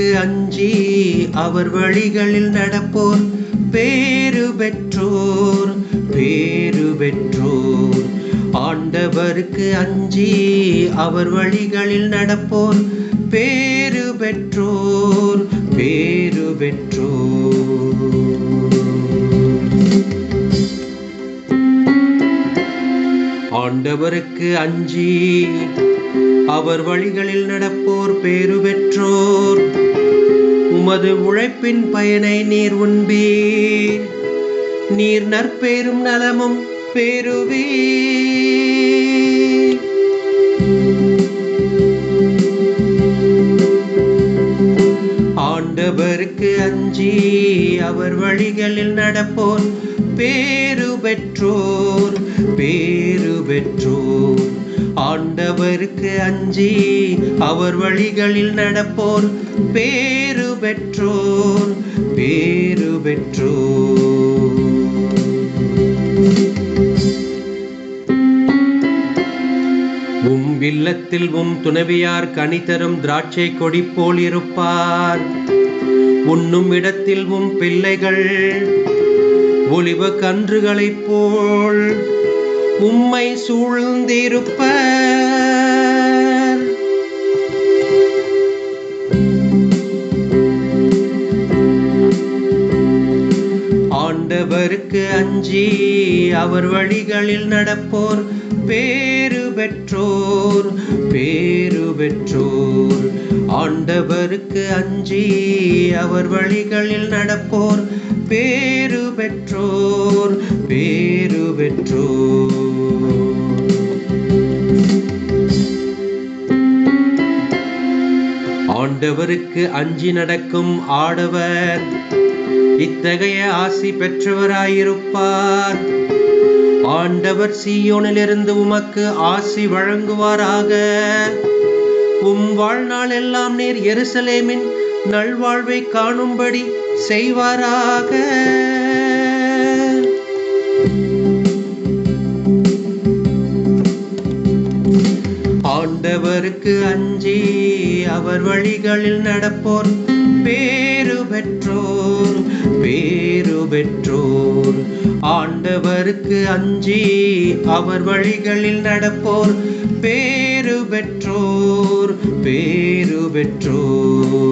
அஞ்சி அவர் வழிகளில் நடப்போர். பேரு பெற்றோர் பேரு பெற்றோர். ஆண்டவருக்கு அஞ்சி அவர் வழிகளில் நடப்போர். பேரு பெற்றோர் பேரு பெற்றோர். ஆண்டவருக்கு அஞ்சி அவர் வழிகளில் நடப்போர். பேரு பெற்றோர். உமது உழைப்பின் பயனை நீர் உண்பீர். நீர் நற்பேரும் நலமும் பெறுவீர். ஆண்டவருக்கு அஞ்சி அவர் வழிகளில் நடப்போர். பேரு பெற்றோர் பேரு பெற்றோர். ஆண்டவருக்கு அஞ்சி அவர் வழிகளில் நடப்போர். பேரு பெற்றோர் பேரு பெற்றோர். உம் இல்லத்தில் உம் துணைவியார் கனி தரும் திராட்சை கொடி போல் இருப்பார். உண்ணும் இடத்தில் உம் பிள்ளைகள் ஒளிவ கன்றுகளைப் போல் உம்மை சூழ்ந்திருப்ப ஆண்டவருக்கு அஞ்சி அவர் வழிகளில் நடப்போர். பேரு பெற்றோர் பேரு பெற்றோர். ஆண்டவருக்கு அஞ்சி அவர் வழிகளில் நடப்போர். பேரு பெற்றோர் பேரு பெற்றோர். ஆண்டவருக்கு அஞ்சி நடக்கும் ஆடவர். இத்தகைய ஆசி பெற்றவராயிருப்பார். ஆண்டவர் சீயோனிலிருந்து உமக்கு ஆசி வழங்குவாராக. உம் வாழ்நாள் எல்லாம் நீர் எருசலேமின் நல்வாழ்வை காணும்படி செய்வாராக. ஆண்டவருக்கு அஞ்சி அவர் வழிகளில் நடப்போர். பேரு பெற்றோர் பேரு பெற்றோர். ஆண்டவருக்கு அஞ்சி அவர் வழிகளில் நடப்போர். பேரு பெற்றோர் பேரு பெற்றோர்.